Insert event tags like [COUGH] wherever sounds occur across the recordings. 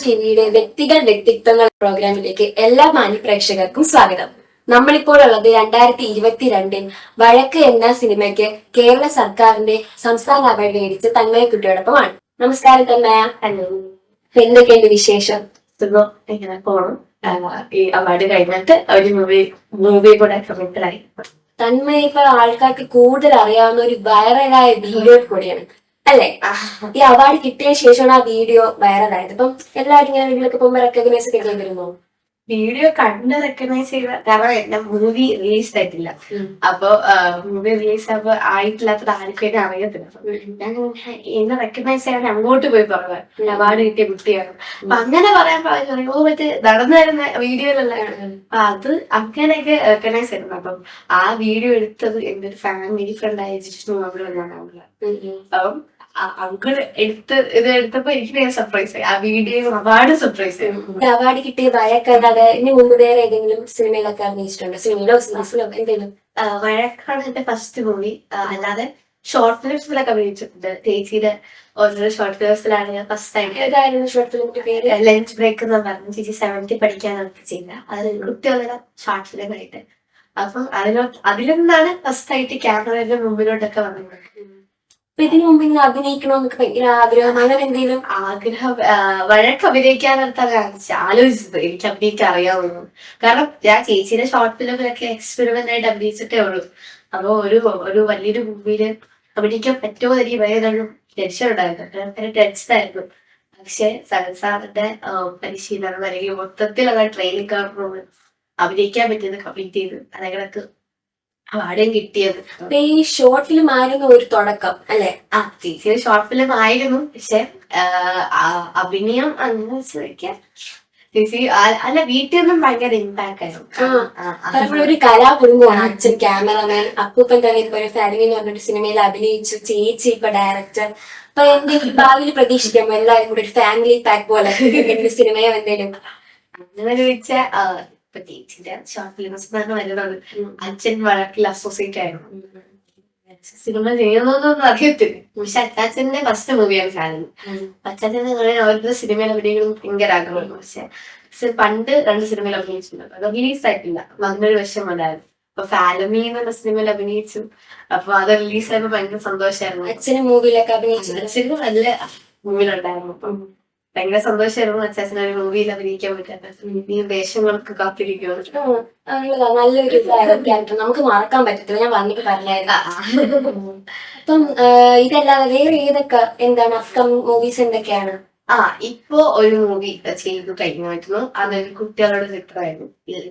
ടിവിയുടെ വ്യക്തികൾ വ്യക്തിത്വങ്ങൾ പ്രോഗ്രാമിലേക്ക് എല്ലാ മാന്യപ്രേക്ഷകർക്കും സ്വാഗതം. നമ്മളിപ്പോൾ ഉള്ളത് രണ്ടായിരത്തി ഇരുപത്തിരണ്ടിൽ വഴക്ക് എന്ന സിനിമയ്ക്ക് കേരള സർക്കാരിന്റെ സംസ്ഥാന അവാർഡ് മേടിച്ച തന്മയ കുട്ടിയോടൊപ്പമാണ്. നമസ്കാരം തന്മയ. ഹലോ. എന്തൊക്കെയുണ്ട് വിശേഷം? എങ്ങനെ പോണം. ഈ അവാർഡ് കഴിഞ്ഞിട്ട് ഒരു മൂവി മൂവി കൂടെ കമ്മിറ്റഡ് ആയി തന്മയ ഇപ്പൊ ആൾക്കാർക്ക് കൂടുതൽ അറിയാവുന്ന ഒരു വൈറലായ വീഡിയോ കൂടിയാണ്. അല്ലെ? ഈ അവാർഡ് കിട്ടിയ ശേഷമാണ് ആ വീഡിയോ വൈറലായത് ഇപ്പം എല്ലാവരും ഇങ്ങനെ വീട്ടിലൊക്കെ പോകുമ്പോൾ റെക്കഗ്നൈസ് ഒക്കെ ചെയ്തിരുന്നു? വീഡിയോ കണ്ട് റെക്കഗ്നൈസ് ചെയ്ത കാരണം എന്റെ മൂവി റിലീസ് ആയിട്ടില്ല. അപ്പൊ മൂവി റിലീസ് ആകുമ്പോ ആയിട്ടില്ലാത്തത് ആർക്കും എന്നെ അറിയത്തില്ല. ഞാൻ എന്നെ റെക്കഗ്നൈസ് ചെയ്യാൻ അങ്ങോട്ട് പോയി പറഞ്ഞു അവാർഡ് കിട്ടിയ കുട്ടിയാണ്. അപ്പൊ അങ്ങനെ പറയാൻ പറഞ്ഞു ഓ മറ്റേ നടന്നു വരുന്ന വീഡിയോയിലല്ല അപ്പൊ അത് അങ്ങനെയൊക്കെ റെക്കഗ്നൈസ് ചെയ്യുന്നു അപ്പം ആ വീഡിയോ എടുത്തത് എന്റെ ഒരു ഫാമിലി ഫ്രണ്ട് ആയ ജിഷ്ണു അവിടെ വന്നാണ് അപ്പം അങ്കിൾ എടുത്ത് ഇത് എടുത്തപ്പോ എനിക്ക് സർപ്രൈസ് ആയി. ആ വീഡിയോ അവാർഡ് സർപ്രൈസ് ആയിരുന്നു അവാർഡ് കിട്ടിയ വഴക്കല്ലാതെ ഇനി മുമ്പ് വേറെ ഏതെങ്കിലും സിനിമയിലൊക്കെ അറിയിച്ചിട്ടുണ്ടോ സിനിമയിലോ സീരീസിലോ എന്തെങ്കിലും? വഴക്കാണ് എന്റെ ഫസ്റ്റ് മൂവി അല്ലാതെ ഷോർട്ട് ഫിലിംസിലൊക്കെ അഭിനയിച്ചിട്ടുണ്ട്. ചേച്ചിയുടെ ഓരോ ഷോർട്ട് ഫിലിംസിലാണ് ഞാൻ ഫസ്റ്റ് ടൈം ഏതായിരുന്നു ഷോർട്ട് ഫിലിമിന്റെ പേര്? ലഞ്ച് ബ്രേക്ക് എന്ന് പറഞ്ഞു ചേച്ചി സെവന്റി നമുക്ക് ചെയ്യുക അത് കുട്ടികളുടെ ഷോർട്ട് ഫിലിം ആയിട്ട്. അപ്പം അതിനോ അതിൽ നിന്നാണ് ഫസ്റ്റ് ആയിട്ട് ക്യാമറയുടെ മുമ്പിലോട്ടൊക്കെ വന്നത്. അപ്പൊ ഇതിനു മുമ്പ് ഇങ്ങനെ അഭിനയിക്കണമെന്നൊക്കെ ഭയങ്കര ആഗ്രഹം അങ്ങനെ എന്തെങ്കിലും? ആഗ്രഹം വഴക്ക് അഭിനയിക്കാനടുത്താണ് ആലോചിച്ചത് എനിക്ക് അഭിനയിക്കാൻ അറിയാവുന്നു. കാരണം ഞാൻ ചേച്ചിയുടെ ഷോർട്ട് ഫിലിമിലൊക്കെ എക്സ്പെരിമെന്റ് ആയിട്ട് അഭിനയിച്ചിട്ടേ ഉള്ളൂ. അപ്പൊ ഒരു ഒരു വലിയൊരു മൂവിയിൽ അഭിനയിക്കാൻ പറ്റുമോ എനിക്ക് ഭയങ്കര ടെൻഷൻ ഉണ്ടായിരുന്നു. ടെൻഷൻ ആയിരുന്നു. പക്ഷെ സഹസാറിന്റെ പരിശീലനം അല്ലെങ്കിൽ മൊത്തത്തിലുള്ള ട്രെയിനിങ് കാണുമ്പോൾ അഭിനയിക്കാൻ പറ്റിയത് കംപ്ലീറ്റ് ചെയ്ത് അതേകണക്ക് അവാർഡും കിട്ടിയത്. അപ്പൊ ഈ ഷോർട്ട് ഫിലിം ആയിരുന്നു ഒരു തുടക്കം അല്ലെ? ആ ചേച്ചിയുടെ ഷോർട്ട് ഫിലിം ആയിരുന്നു. പക്ഷെ അഭിനയം അങ്ങനെ ചോദിക്കാം ചേച്ചി അല്ല വീട്ടിൽ നിന്നും ഭയങ്കര ഇമ്പാക്ട് ആയിരുന്നു. ഒരു കലാകുടുംബമാണ് അച്ഛൻ ക്യാമറമാൻ അപ്പൂപ്പൻ തന്നെ ഇപ്പൊ ഒരു എന്ന് പറഞ്ഞൊരു സിനിമയിൽ അഭിനയിച്ചു. ചേച്ചി ഇപ്പൊ ഡയറക്ടർ അപ്പൊ എന്റെ ഭാവിയിൽ പ്രതീക്ഷിക്കാം എല്ലാവരും കൂടി ഒരു ഫാമിലി പാക്ക് പോലെ സിനിമയോ എന്തെങ്കിലും അങ്ങനെ ചോദിച്ചാൽ ഇപ്പൊ ചേച്ചിന്റെ ഷോർട്ട് ഫിലിംസ് വരുന്നത് അച്ഛൻ വഴക്കിൽ അസോസിയേറ്റ് ആയിരുന്നു. സിനിമ ചെയ്യുന്നതൊന്നും അറിയത്തില്ല. പക്ഷെ അച്ചാച്ചന്റെ ഫസ്റ്റ് മൂവിയാണ് ഫാമിലി. അച്ചാച്ചന്റെ ഓരോ സിനിമയിൽ എവിടെയെങ്കിലും ഭയങ്കര ആഗ്രഹമുണ്ട് പക്ഷെ പണ്ട് രണ്ട് സിനിമയിൽ അഭിനയിച്ചിട്ടുണ്ട്. അത് റിലീസ് ആയിട്ടില്ല. വന്നൊരു വിഷം ഉണ്ടായിരുന്നു. അപ്പൊ ഫാലമി എന്നുള്ള സിനിമയിൽ അഭിനയിച്ചു. അപ്പൊ അത് റിലീസ് ആയപ്പോ ഭയങ്കര സന്തോഷമായിരുന്നു. അച്ഛനും മൂവിയിലൊക്കെ അഭിനയിച്ചു അച്ഛനും നല്ല മൂവിയിലുണ്ടായിരുന്നു അപ്പം ഭയങ്കര സന്തോഷമായിരുന്നു അച്ചാച്ചൻ ഒരു മൂവിയിൽ അഭിനയിക്കാൻ പറ്റാത്ത ഈ ആ, നല്ലതാ നല്ലൊരു ക്യാരക്ടർ. നമുക്ക് മറക്കാൻ പറ്റത്തില്ല. ഞാൻ വന്നിട്ട് പറഞ്ഞായിരുന്നു. അപ്പം ഇതല്ലാതെ വേറെ ഏതൊക്കെ എന്താണ് അപ്കമിങ് മൂവീസ് എന്തൊക്കെയാണ്? ആ ഇപ്പോ ഒരു മൂവി ചെയ്തു കഴിഞ്ഞായിരുന്നു. അതൊരു കുട്ടികളുടെ ചിത്രമായിരുന്നു.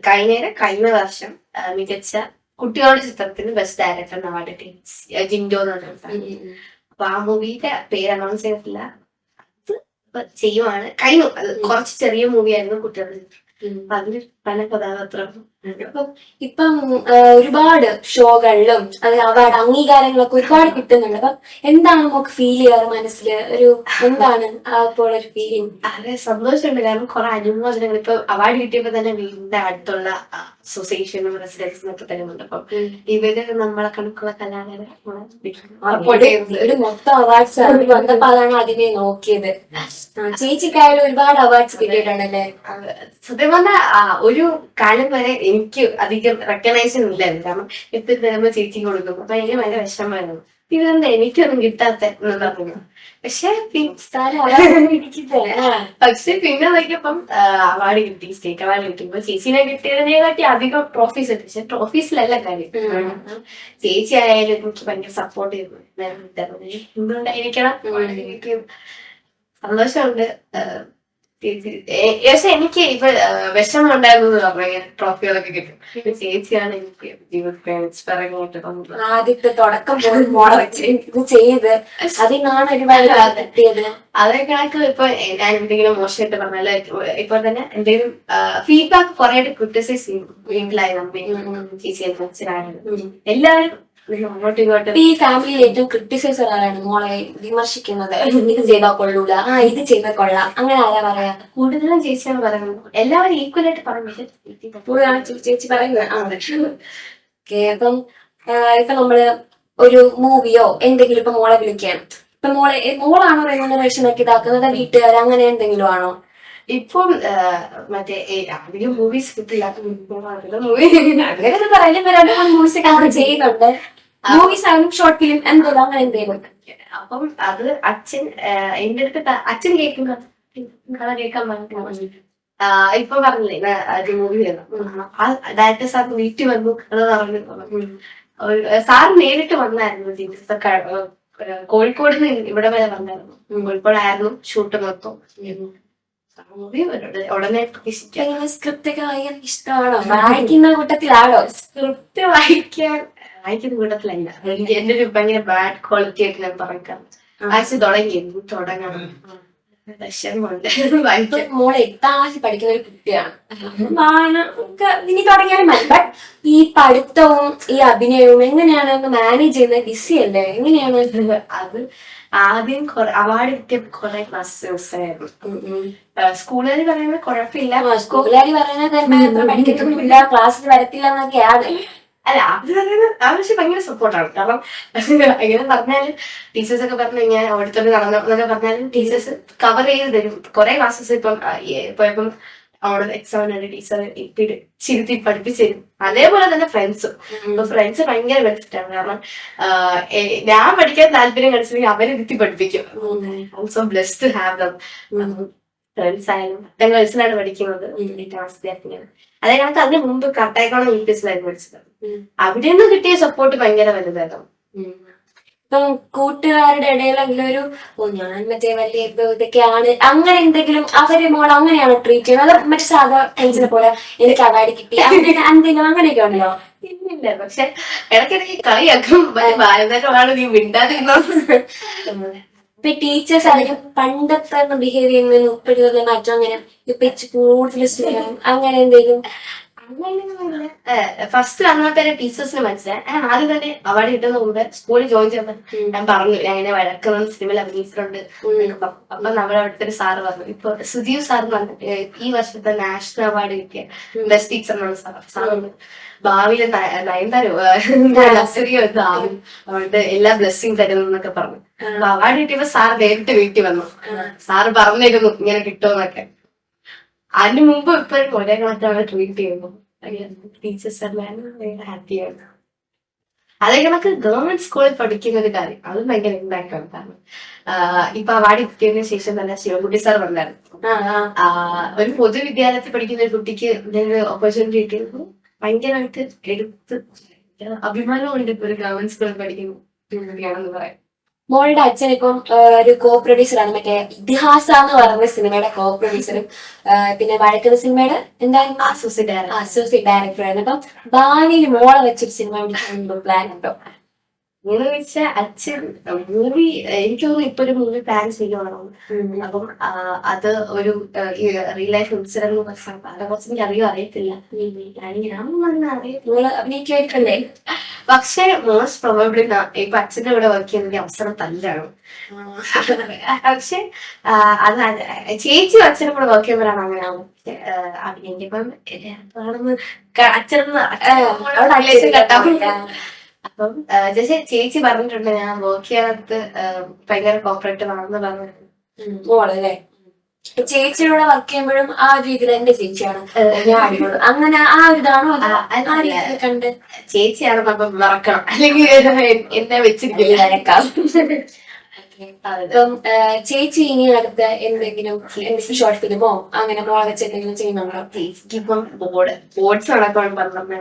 കഴിഞ്ഞ കഴിഞ്ഞ വർഷം മികച്ച കുട്ടികളുടെ ചിത്രത്തിന് ബെസ്റ്റ് ഡയറക്ടർ അവാർഡ് ജിൻഡോ എന്ന് പറഞ്ഞ അപ്പൊ ആ മൂവിയുടെ പേര് അനൗൺസ് ചെയ്തിട്ടില്ല. ചെയ്യുവാണ്. കഴിഞ്ഞു. അത് കുറച്ച് ചെറിയ മൂവിയായിരുന്നു കുട്ടികളുടെ അതിന് പല കഥാപാത്രം അപ്പം ഇപ്പം ഒരുപാട് ഷോകളിലും അത് അവാർഡ് അംഗീകാരങ്ങളൊക്കെ ഒരുപാട് കിട്ടുന്നുണ്ട്. അപ്പം എന്താണ് നമുക്ക് ഫീൽ ചെയ്യാറ് മനസ്സിൽ ഒരു എന്താണ് അപ്പോൾ ഒരു ഫീലിംഗ് വളരെ സന്തോഷമുണ്ട്. കാരണം കുറെ അനുമോദനങ്ങൾ ഇപ്പൊ അവാർഡ് കിട്ടിയപ്പോ തന്നെ വീടിന്റെ അടുത്തുള്ള അസോസിയേഷനും റെസിഡൻസും ഒക്കെ തരുന്നുണ്ട് അപ്പം ഇവർ നമ്മളെ കണക്കുള്ള കലാകാരൻ ഒരു മൊത്തം അവാർഡ്സ് വന്നപ്പോ അതാണ് ആദ്യമേ നോക്കിയത്. ചേച്ചിക്കായാലും ഒരുപാട് അവാർഡ്സ് കിട്ടിയിട്ടുണ്ടല്ലേ? അത്. സത്യം പറഞ്ഞാൽ ഒരു കാലം വരെ എനിക്ക് അധികം റെക്കഗ്നൈസൻ ഇല്ലായിരുന്നു കാരണം ഇപ്പൊ തരുമ്പോ ചേച്ചി കൊടുക്കും. അപ്പൊ എനിക്ക് ഭയങ്കര വിഷമമായിരുന്നു. ഇതെന്താ എനിക്കൊന്നും കിട്ടാത്ത എന്ന് പറഞ്ഞു പക്ഷെ. പക്ഷെ പിന്നെ നോക്കിയപ്പം അവാർഡ് കിട്ടി സ്റ്റേറ്റ് അവാർഡ് കിട്ടിയപ്പോ ചേച്ചിനെ കിട്ടിയതിനെ കാട്ടി അധികം ട്രോഫീസ് കിട്ടി പക്ഷെ ട്രോഫീസിലല്ല കാര്യം. ചേച്ചി ആയാലും എനിക്ക് ഭയങ്കര സപ്പോർട്ട് ചെയ്തു. എന്തുകൊണ്ടായിരിക്കണം സന്തോഷമുണ്ട്. പക്ഷെ എനിക്ക് ഇപ്പൊ വിഷമം ഉണ്ടായിരുന്നു പറഞ്ഞു ട്രോഫികളൊക്കെ കിട്ടും ചേച്ചിയാണ് എനിക്ക് ജീവിതത്തിൽ ഇൻസ്പയറിംഗ് ആയിട്ട് തോന്നുന്നത് ആദ്യത്തെ തുടക്കം ഇത് ചെയ്ത് അതിനാണ് ഒരുപാട് കിട്ടിയത് അതേ കണക്ക് ഇപ്പൊ ഞാൻ എന്തെങ്കിലും മോശമായിട്ട് പറഞ്ഞാൽ ഇപ്പൊ തന്നെ എന്തെങ്കിലും ഫീഡ്ബാക്ക് കുറെ ആയിട്ട് ക്രിട്ടിസൈസ് ചെയ്യും വീട്ടിലായി നമ്മൾ അച്ഛനായാലും എല്ലാവരും ഇങ്ങോട്ടും ഈ ഫാമിലിയിൽ ഏറ്റവും ക്രിട്ടിസൈസ് ഒരാളാണ് മോളെ വിമർശിക്കുന്നത്. ഇത് ചെയ്താൽ കൊള്ളൂല. ആ ഇത് ചെയ്താൽ കൊള്ളാം. അങ്ങനെ ആരാ പറയാ? കൂടുതലും ചേച്ചിയാണ് പറയുന്നത്. എല്ലാവരും ഈക്വൽ ആയിട്ട് പറയുന്നത് ചേച്ചി പറയുന്നത്. ഓക്കെ അപ്പം ആ, ഇപ്പൊ നമ്മൾ ഒരു മൂവിയോ എന്തെങ്കിലും ഇപ്പൊ മോളെ വിളിക്കുകയാണ്. ഇപ്പൊ മോളെ മോളാണോ റെമ്യൂണറേഷൻ ഒക്കെ ഇതാക്കുന്നത്? വീട്ടുകാർ അങ്ങനെ എന്തെങ്കിലും ആണോ? ഇപ്പം മറ്റേ അധികം മൂവീസ് കിട്ടില്ലാത്ത മൂവി അങ്ങനെ ഒന്നും പറയാനും രണ്ട് മൂന്ന് മൂവീസ് കവർ ചെയ്യുന്നുണ്ട് മൂവീസ് ആയാലും ഷോർട്ട് ഫിലിം എന്തെങ്കിലും അങ്ങനെ എന്തെങ്കിലും അപ്പം അത് അച്ഛൻ എന്റെ അടുത്ത് അച്ഛൻ കേൾക്കുന്ന കഥ കേൾക്കാൻ പറഞ്ഞു. ഇപ്പൊ പറഞ്ഞില്ലേ മൂവി വരുന്നു. ആ ഡയറക്ടർ സാർ വീട്ടിൽ വന്നു കഥ പറഞ്ഞു. സാർ നേരിട്ട് വന്നായിരുന്നു ജീവിത കോഴിക്കോട് നിന്ന് ഇവിടെ വരെ വന്നായിരുന്നു. കോഴിക്കോടായിരുന്നു ഷൂട്ട് മൊത്തം. ഉടനെ പ്രതീക്ഷിക്കാം. ഇങ്ങനെ സ്ക്രിപ്റ്റ് ഒക്കെ വായിക്കാൻ ഇഷ്ടമാണോ? വായിക്കുന്ന കൂട്ടത്തിലാണോ? സ്ക്രിപ്റ്റ് വായിക്കാൻ വായിക്കുന്ന കൂട്ടത്തിലല്ല. എന്റെ ഒരു ഭയങ്കര ബാഡ് ക്വാളിറ്റി ആയിട്ട് ഞാൻ പറയാം വായിച്ചു തുടങ്ങി തുടങ്ങണം. വിഷമമുണ്ട്. [LAUGHS] മോളെ എട്ടാം ക്ലാസ്സിൽ പഠിക്കുന്ന ഒരു കുട്ടിയാണ്. വായന ഒക്കെ ഇനി തുടങ്ങിയാലും മതി. ബട്ട് ഈ പഠിത്തവും ഈ അഭിനയവും എങ്ങനെയാണ് മാനേജ് ചെയ്യുന്നത് ബിസി അല്ലേ? എങ്ങനെയാണ്? അത് ആദ്യം അവാർഡ് കിട്ടിയ കുറെ ക്ലാസ് ദിവസമായിരുന്നു സ്കൂളുകാർ പറയുന്നത് കുഴപ്പമില്ല. സ്കൂളുകാരി പറയുന്നത് അത്ര പഠിക്കത്തൊന്നുമില്ല ക്ലാസ്സിൽ വരത്തില്ല എന്നൊക്കെയാണ്. അല്ല അവർ പക്ഷെ ഭയങ്കര സപ്പോർട്ടാണ് കാരണം എങ്ങനെ പറഞ്ഞാലും ടീച്ചേഴ്സ് ഒക്കെ പറഞ്ഞു ഞാൻ അവിടുത്തെ നടന്നു എന്നൊക്കെ പറഞ്ഞാലും ടീച്ചേഴ്സ് കവർ ചെയ്ത് തരും. കുറെ ക്ലാസ്സസ് ഇപ്പം ആ, ഇപ്പൊ അവിടെ എക്സാമിനാണ് ടീച്ചർ ഇട്ടിട്ട് ചിരുത്തി പഠിപ്പിച്ചു തരും. അതേപോലെ തന്നെ ഫ്രണ്ട്സും അപ്പൊ ഫ്രണ്ട്സ് ഭയങ്കര ബെനിഫിറ്റ് ആണ്. കാരണം ഞാൻ പഠിക്കാൻ താല്പര്യം കളിച്ചില്ലെങ്കിൽ അവരെ ഇരുത്തി പഠിപ്പിക്കും. Also bless to have them friends ആയാലും പത്താം ക്ലാസ്സിലാണ് പഠിക്കുന്നത്. എട്ടാം ക്ലാസ്സിലാണ് അതേ കണക്ക് അതിന് മുമ്പ് കട്ടായിക്കോണം യൂണിവേഴ്സിലായിരുന്നു പഠിച്ചത് ഉം. അവിടെ നിന്ന് കിട്ടിയ സപ്പോർട്ട് ഭയങ്കര വലുതായിരുന്നു. ഇപ്പം കൂട്ടുകാരുടെ ഇടയിലെങ്കിലും ഒരു ഓ ഞാൻ മറ്റേ വലിയ ഇത് ഇതൊക്കെയാണ്. അങ്ങനെ എന്തെങ്കിലും അവർ മോൾ അങ്ങനെയാണ് ട്രീറ്റ് ചെയ്യുന്നത്? അത് മറ്റു സാധാ ഫ്രണ്ട്സിനെ പോലെ എനിക്ക് അവാർഡ് കിട്ടി? അങ്ങനെ എന്തെങ്കിലും അങ്ങനെയൊക്കെ ഉണ്ടോ? പിന്നില്ല പക്ഷെ ഇടയ്ക്കിടയ്ക്ക് കളിയാക്കും. ഭാരതമാണ് നീ മിണ്ടാതിരുന്നത്. ഇപ്പൊ ടീച്ചേഴ്സ് ആണെങ്കിൽ പണ്ടത്തെ ബിഹേവ് ചെയ്യുന്ന ഉപ്പിടുന്ന മാറ്റം അങ്ങനെ ഇപ്പൊ കൂടുതൽ സ്നേഹം അങ്ങനെ എന്തെങ്കിലും ഫസ്റ്റ് അന്നത്തെ ടീച്ചേഴ്സിന് മനസ്സിലായി. ഞാൻ ആദ്യം തന്നെ അവാർഡ് കിട്ടുന്ന മുമ്പ് സ്കൂളിൽ ജോയിൻ ചെയ്യുമ്പോൾ ഞാൻ പറഞ്ഞു ഞാൻ ഇങ്ങനെ വഴക്കുന്ന സിനിമയിൽ അഭിനയിച്ചിട്ടുണ്ട്. പറഞ്ഞു. അപ്പൊ നമ്മുടെ അവിടുത്തെ ഒരു സാറ് പറഞ്ഞു. ഇപ്പൊ സുധീവ് സാർ പറഞ്ഞിട്ട് ഈ വർഷത്തെ നാഷണൽ അവാർഡ് കിട്ടിയ ബെസ്റ്റ് ടീച്ചർ എന്നുള്ള സാർ സാറുണ്ട് ഭാവിയിലെ നയൻതാരോ നഴ്സറിയോ ഇതാവും അതുകൊണ്ട് എല്ലാ ബ്ലെസ്സിങ് തരുന്നു എന്നൊക്കെ പറഞ്ഞു. അപ്പൊ അവാർഡ് കിട്ടിയപ്പോ സാർ നേരിട്ട് വീട്ടിൽ വന്നു. സാറ് പറഞ്ഞിരുന്നു ഇങ്ങനെ കിട്ടുമെന്നൊക്കെ. അതിന് മുമ്പ് ഇപ്പോഴും ഒരേ കണക്കാണ് ട്രീറ്റ് ചെയ്യുന്നു ടീച്ചേഴ്സ് എല്ലാവരും ഭയങ്കര ഹാപ്പിയാണ് അതേ കണക്ക് ഗവൺമെന്റ് സ്കൂളിൽ പഠിക്കുന്ന ഒരു കാര്യം. അത് ഭയങ്കര ഇമ്പാക്ട് ആണ്. കാരണം ഇപ്പൊ അവാർഡ് എത്തിയതിന് ശേഷം തന്നെ ശിവൻകുട്ടി സാർ ആഹ് ഒരു പൊതുവിദ്യാലയത്തിൽ പഠിക്കുന്ന ഒരു കുട്ടിക്ക് ഇതിനൊരു ഓപ്പർച്യൂണിറ്റി കിട്ടിയത് ഭയങ്കരമായിട്ട് എടുത്ത് അഭിമാനമുണ്ട് ഇപ്പൊ ഒരു ഗവൺമെന്റ് സ്കൂളിൽ പഠിക്കുന്ന കുട്ടിയാണെന്ന് പറയാം മോളുടെ അച്ഛൻ ഇപ്പം ഒരു കോ പ്രൊഡ്യൂസറാണ് മറ്റേ ഇതിഹാസ എന്ന് പറയുന്ന സിനിമയുടെ കോ പ്രൊഡ്യൂസറും പിന്നെ വഴക്കുന്ന സിനിമയുടെ എന്തായാലും അസോസിയേറ്റ് ഡയറക്ടർ. അസോസിയേറ്റ് ഡയറക്ടറായിരുന്നു അപ്പം ഭാവിയിൽ മോളെ വെച്ചൊരു സിനിമ പ്ലാൻ ഉണ്ടോ? എന്ന് വെച്ചാൽ അച്ഛൻ മൂവി എനിക്ക് തോന്നുന്നു ഇപ്പൊ ഒരു മൂവി പ്ലാൻ ചെയ്യുവാണോ? അപ്പം അത് ഒരു റിയൽ ലൈഫ് ഇൻസിഡന്റ് അതിനെ കുറിച്ച് എനിക്ക് അറിയോ അറിയത്തില്ല. ഞാൻ വന്ന് അറിയത്തില്ല. പക്ഷെ മോസ്റ്റ് പ്രോബബ്ലി ഇപ്പൊ അച്ഛന്റെ കൂടെ വർക്ക് ചെയ്യുന്ന അവസരം തല്ലാണ്. പക്ഷെ അത് ചേച്ചി അച്ഛനും കൂടെ വർക്ക് ചെയ്യുമ്പോഴാണ് അങ്ങനെ ആവും. ക- അച്ഛനൊന്ന് അവിടെ റിലേഷൻ കട്ടാവും അച്ഛൻ അപ്പം ജസ്റ്റ് ചേച്ചി ചേച്ചി പറഞ്ഞിട്ടുണ്ട് ഞാൻ വർക്ക് ചെയ്യാത്ത ഭയങ്കര കോപ്പറേറ്റീവ് ആണെന്ന് പറഞ്ഞിട്ടുണ്ട് മോളല്ലേ? ചേച്ചിയുടെ വർക്ക് ചെയ്യുമ്പോഴും ആ ഒരു രീതിയിൽ എന്റെ ചേച്ചിയാണ്. അങ്ങനെ ആ ഒരു ഇതാണോ കണ്ട്? ചേച്ചിയാണ് അപ്പം മറക്കണം അല്ലെങ്കിൽ എന്നെ വെച്ചിരിക്കില്ല വരക്കാം അപ്പം ചേച്ചി ഇനി അടുത്ത എന്തെങ്കിലും എന്തെങ്കിലും ഷോർട്ട് ഫിലിമോ അങ്ങനെ വെച്ച് എന്തെങ്കിലും ചെയ്യുന്നുണ്ടോ? ചേച്ചിക്കിപ്പം ബോർഡ് ബോർഡ്സ്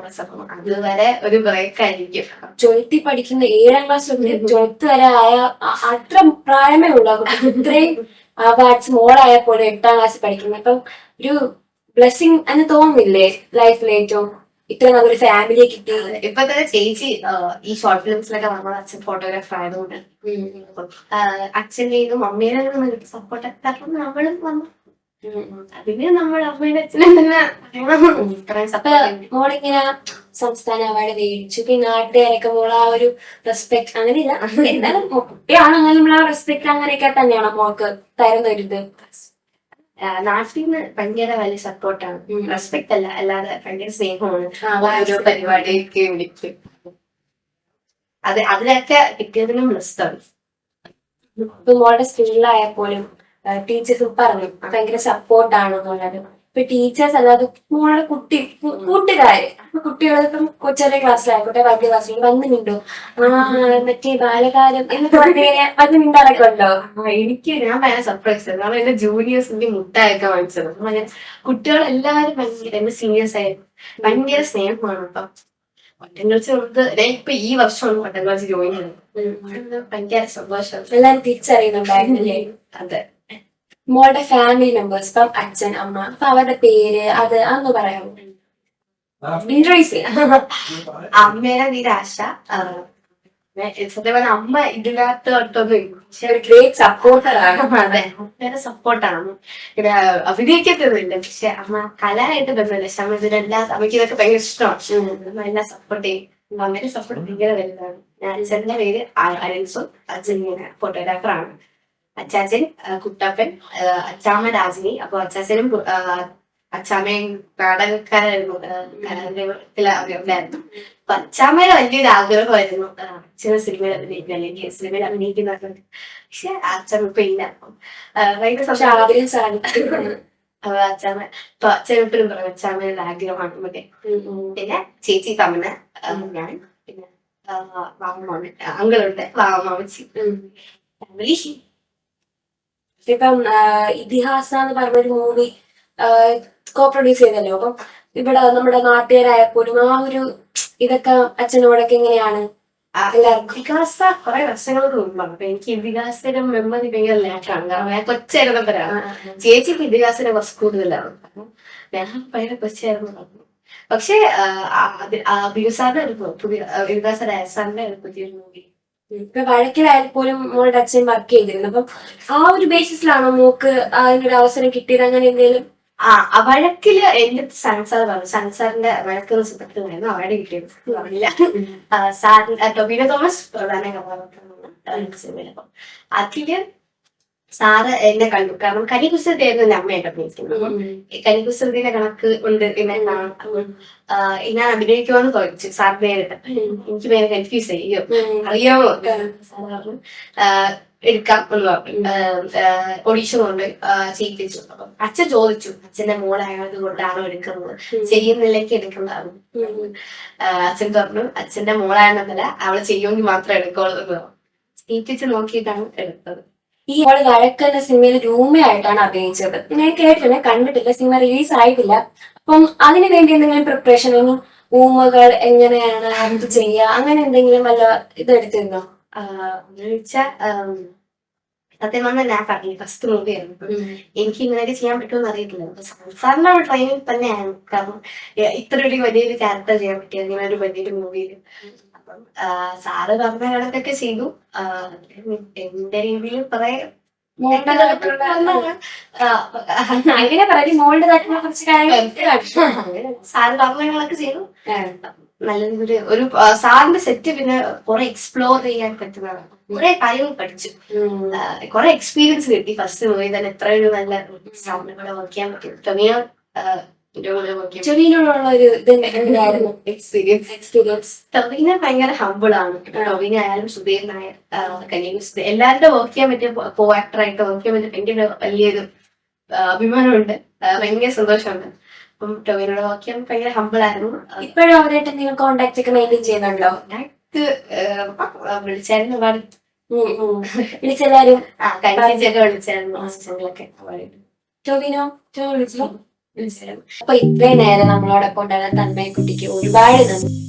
ക്ലാസ് അപ്പം അതുവരെ ഒരു ബ്രേക്ക് ആയിരിക്കും. ട്വൽത്തിൽ പഠിക്കുന്ന ഏഴാം ക്ലാസ് ട്വൽത്ത് വരെ ആയ അത്ര പ്രായമേ ഉള്ളൂ. ഇത്രയും മോളായ മോളായപ്പോൾ എട്ടാം ക്ലാസ് പഠിക്കുന്നത്. അപ്പം ഒരു ബ്ലെസ്സിങ് എന്ന് തോന്നുന്നില്ലേ ലൈഫിൽ ഏറ്റവും? ഇത്ര നല്ലൊരു ഫാമിലിയെ കിട്ടി. ഇപ്പൊ തന്നെ ചേച്ചി ഈ ഷോർട്ട് ഫിലിംസിലൊക്കെ നമ്മുടെ അച്ഛൻ ഫോട്ടോഗ്രാഫർ ആയതുകൊണ്ട്. അച്ഛന്റെ മമ്മീടെ സപ്പോർട്ട് കാരണം നമ്മളും വന്നു. പിന്നെ നമ്മൾ അമ്മയുടെ അച്ഛനും തന്നെ ഇത്രയും അപ്പൊ സപ്പോർട്ട് മോളിങ്ങനെ സംസ്ഥാന അവാർഡ് മേടിച്ചു. പിന്നെ നാട്ടുകാരൊക്കെ മോൾ ആ ഒരു റെസ്പെക്ട് അങ്ങനെയില്ല. [LAUGHS] എന്നാലും കുട്ടിയാണെങ്കിലും നമ്മൾ ആ റെസ്പെക്ട് അങ്ങനെയൊക്കെ തന്നെയാണ് മോൾക്ക് തരുന്നൊരു ഇത് നാട്ടിൽ നിന്ന് ഭയങ്കര വലിയ സപ്പോർട്ടാണ്. റെസ്പെക്ട് അല്ല അല്ലാതെ ഭയങ്കര സ്നേഹമാണ്. ഓരോ പരിപാടിയൊക്കെ അത് അതിലൊക്കെ കിട്ടിയതിനും ബ്ലസ്റ്റാണ് മോളുടെ മോളുടെ സ്കില്ലായപ്പോലും ടീച്ചേഴ്സ് പറഞ്ഞു ഭയങ്കര സപ്പോർട്ടാണ് എന്നുള്ളത് ഇപ്പൊ ടീച്ചേഴ്സ് അല്ലാതെ മോളുടെ കുട്ടി കൂട്ടുകാര്. അപ്പൊ കുട്ടികളിപ്പം ചെറിയ ക്ലാസ്സിലായിക്കോട്ടെ വലിയ ക്ലാസ്സിൽ വന്ന് മിണ്ടോ? ആ മറ്റേ ബാലകാലം എന്ന് പറഞ്ഞ വന്ന് മിണ്ടാറൊക്കെ ഉണ്ടോ? എനിക്ക് ഞാൻ ഭയങ്കര സർപ്രൈസ് ആയിരുന്നു. കാരണം എന്റെ ജൂനിയേഴ്സിന്റെ മുട്ടായൊക്കെ വാങ്ങിച്ചത്. കുട്ടികൾ എല്ലാവരും ഭയങ്കര എന്റെ സീനിയേഴ്സ് ആയിരുന്നു. ഭയങ്കര സ്നേഹമാണ് അപ്പൊ. ഒറ്റങ്കളിച്ച് നമുക്ക് ഞാൻ ഇപ്പൊ ഈ വർഷമാണ് ഒറ്റങ്കളിച്ച് ജോയിൻ ചെയ്തത് ഭയങ്കര സന്തോഷം എല്ലാരും തിരിച്ചറിയുന്നുണ്ടായിരുന്നില്ലേ അതെ. മോളുടെ ഫാമിലി മെമ്പേഴ്സ് ഇപ്പം അച്ഛൻ അമ്മ. അപ്പൊ അവരുടെ പേര് അത് അതൊന്ന് പറയാമോ? ഇൻട്രോസ് അമ്മയുടെ നിരാശ സത്യം പറഞ്ഞ അമ്മ ഇതിനകത്ത് തൊട്ടൊന്നും പക്ഷെ ഒരു ഗ്രേറ്റ് സപ്പോർട്ടറാണ് അതെ അമ്മയുടെ സപ്പോർട്ടാണ് പിന്നെ അഭിനയിക്കത്തൊന്നുമില്ല. പക്ഷെ അമ്മ കലായിട്ട് ബന്ധമില്ല. പക്ഷെ അമ്മ ഇതിനെല്ലാം അമ്മയ്ക്ക് ഇതൊക്കെ ഭയങ്കര ഇഷ്ടമാണ്. അമ്മ എല്ലാം സപ്പോർട്ട് ചെയ്യും. അമ്മയുടെ സപ്പോർട്ട് ഭയങ്കര വലുതാണ്. ഞാൻ അച്ഛന്റെ പേര് അ- അലൻസോ അച്ഛൻ ഇങ്ങനെ ഫോട്ടോഗ്രാഫറാണ് അച്ചാച്ചൻ കുട്ടപ്പൻ അച്ചാമ്മ രാജിനി. അപ്പൊ അച്ചാച്ചനും അച്ചാമ്മയും നാടകക്കാരായിരുന്നു ഉണ്ടായിരുന്നു. അപ്പൊ അച്ചാമ്മയുടെ വലിയൊരു ആഗ്രഹമായിരുന്നു. അച്ഛന് സിനിമയിൽ അഭിനയിക്കുക അല്ലെങ്കിൽ സിനിമയിൽ അഭിനയിക്കുന്ന പക്ഷെ അച്ഛൻ ഇപ്പൊ ഇല്ല. അച്ഛാമ്മ ഇപ്പൊ അച്ഛനെപ്പോഴും പറഞ്ഞു അച്ഛാമ്മയുടെ ആഗ്രഹമാണ്. മറ്റേ പിന്നെ ചേച്ചി തമ്മന ഞാൻ പിന്നെ വാമമാമ അങ്കിളുണ്ട് വാമമാമച്ചി ഫാമിലി ഇപ്പം ഇതിഹാസ എന്ന് പറഞ്ഞൊരു മൂവി കോ പ്രൊഡ്യൂസ് ചെയ്തല്ലോ. അപ്പം ഇവിടെ നമ്മുടെ നാട്ടുകാരായ പോലും ആ ഒരു ഇതൊക്കെ അച്ഛനോടൊക്കെ എങ്ങനെയാണ്? വികാസ കുറെ വർഷങ്ങൾക്ക് മുമ്പാണ്. അപ്പൊ എനിക്ക് ഇതിഹാസയുടെ മെമ്മറി ഭയങ്കര ലാക്കാണ് കാരണം ഞാൻ കൊച്ചായിരുന്നപ്പോഴാണ് ചേച്ചിക്ക് ഇതിഹാസത്തിന്റെ കുറച്ച് കൂടുതലാണ്. ഞാൻ ഭയങ്കര കൊച്ചായിരുന്നു. പറഞ്ഞു പക്ഷേ ബിരുസാറിന്റെ ഒരു പുതിയ വികാസ രാജസ്ഥാനിന്റെ ഒരു പുതിയൊരു മൂവി ഇപ്പൊ വഴക്കിലായാൽ പോലും മോളുടെ അച്ഛൻ വർക്ക് ചെയ്തിരുന്നു. അപ്പം ആ ഒരു ബേസിസിലാണോ മോക്ക് അതിനൊരു അവസരം കിട്ടിയത്? അങ്ങനെ എന്തെങ്കിലും ആ ആ വഴക്കിൽ എന്റെ സൺസാർ പറഞ്ഞു. സൺസാറിന്റെ വഴക്ക് സുഹൃത്തുമായിരുന്നു അവിടെ കിട്ടിയത് പറഞ്ഞില്ല. സാറിന് ടൊബിനോ തോമസ് പ്രധാന കഥാപാത്രമാണ്. അതിൽ സാറ് എന്നെ കണ്ടു. കാരണം കനികുസൃതിയായിരുന്നു എന്റെ അമ്മയായിട്ട് അഭിനയിക്കുന്നത്. അപ്പം ഈ കനികുസൃതിയുടെ കണക്ക് ഉണ്ട് എന്നെ ഞാൻ അഭിനയിക്കുമെന്ന് ചോദിച്ചു സാർ നേരിട്ട്. എനിക്ക് വേറെ കൺഫ്യൂസ് ചെയ്യോ അറിയാമോ ആ, എടുക്കാം എന്ന് പറഞ്ഞു. ഒഡീഷൻ കൊണ്ട് ചെയ്യിപ്പിച്ചു. അപ്പം അച്ഛൻ ചോദിച്ചു അച്ഛന്റെ മോളായത് കൊണ്ടാണോ എടുക്കുന്നത്? ചെയ്യുന്നില്ലെങ്കിൽ എടുക്കുന്നതാണ് അച്ഛൻ പറഞ്ഞു അച്ഛന്റെ മോളായെന്നല്ല അവൾ ചെയ്യുമെങ്കിൽ മാത്രം എടുക്കുള്ളൂ എന്ന് പറഞ്ഞു. ചെയ്യിപ്പിച്ച് നോക്കിയിട്ടാണ് എടുത്തത്. ഈ അവൾ വഴക്ക് എന്ന സിനിമയിൽ രൂമയായിട്ടാണ് അഭിനയിച്ചത്. ഞാൻ കേട്ടില്ല കണ്ടിട്ടില്ല സിനിമ റിലീസ് ആയിട്ടില്ല. അപ്പം അതിനു വേണ്ടി എന്തെങ്കിലും പ്രിപ്പറേഷൻ ഊമകൾ എങ്ങനെയാണ് എന്ത് ചെയ്യുക അങ്ങനെ എന്തെങ്കിലും വല്ല ഇത് എടുത്തിരുന്നോ? എന്ന് വെച്ചാൽ സത്യം പറഞ്ഞാൽ ഞാൻ പറഞ്ഞു ഫസ്റ്റ് മൂവി ആയിരുന്നു എനിക്ക് ഇങ്ങനെയൊക്കെ ചെയ്യാൻ പറ്റുമെന്ന് അറിയത്തില്ല. അപ്പൊ ട്രെയിനിൽ തന്നെയാണ്. കാരണം ഇത്ര ഒരു വലിയൊരു ക്യാരക്ടർ ചെയ്യാൻ പറ്റിയ ഇങ്ങനെ ഒരു വലിയൊരു മൂവിയിൽ അപ്പം സാറ് പറഞ്ഞ കണക്കൊക്കെ ചെയ്തു. എന്റെ രീതിയിൽ കുറെ അങ്ങനെ പറയും മോളുടേതായിട്ടുള്ള കുറച്ച് കാര്യങ്ങൾ സാറ് പറഞ്ഞ ചെയ്തു. നല്ല ഒരു ഒരു സാറിന്റെ സെറ്റ് പിന്നെ കുറെ എക്സ്പ്ലോർ ചെയ്യാൻ പറ്റുന്നതാണ്. കുറെ കാര്യങ്ങൾ പഠിച്ചു. കുറെ എക്സ്പീരിയൻസ് കിട്ടി. ഫസ്റ്റ് മൂവി തന്നെ എത്ര ഒരു നല്ല കൂടെ വർക്ക് ചെയ്യാൻ പറ്റും ടൊമിനോ വർക്ക് ഒരു ഇത് എക്സ്പീരിയൻസ് എക്സ്പീരിയൻസ് ടൊവിന ഭയങ്കര ഹമ്പിൾ ആണ്. ടൊവിന ആയാലും സുധീർ നായർ കനീസ് എല്ലാവരുടെ വർക്ക് ചെയ്യാൻ പറ്റിയ കോ ആക്ടറായിട്ട് വർക്ക് ചെയ്യാൻ പറ്റിയ ഒരു വലിയൊരു അഭിമാനമുണ്ട്. ഭയങ്കര സന്തോഷമുണ്ട്. അപ്പം ടൊവിനോട് വർക്ക് ചെയ്യാൻ ഭയങ്കര ഹമ്പിൾ ആയിരുന്നു. ഇപ്പോഴും അവരായിട്ട് എന്തെങ്കിലും കോണ്ടാക്ട് ഒക്കെ മെയിന്റെയിൻ ചെയ്യുന്നുണ്ടോ? ആ, വിളിച്ചായിരുന്നു ഒരുപാട്. വിളിച്ചെല്ലാരും വിളിച്ചായിരുന്നു ടോവിനോ ടോ വിളിച്ചോ? വിളിച്ചായിരുന്നു അപ്പൊ ഇത്രയും നേരം നമ്മളോടൊപ്പം ഉണ്ടായിരുന്ന തന്മയക്കുട്ടിക്ക് ഒരുപാട് നന്ദി.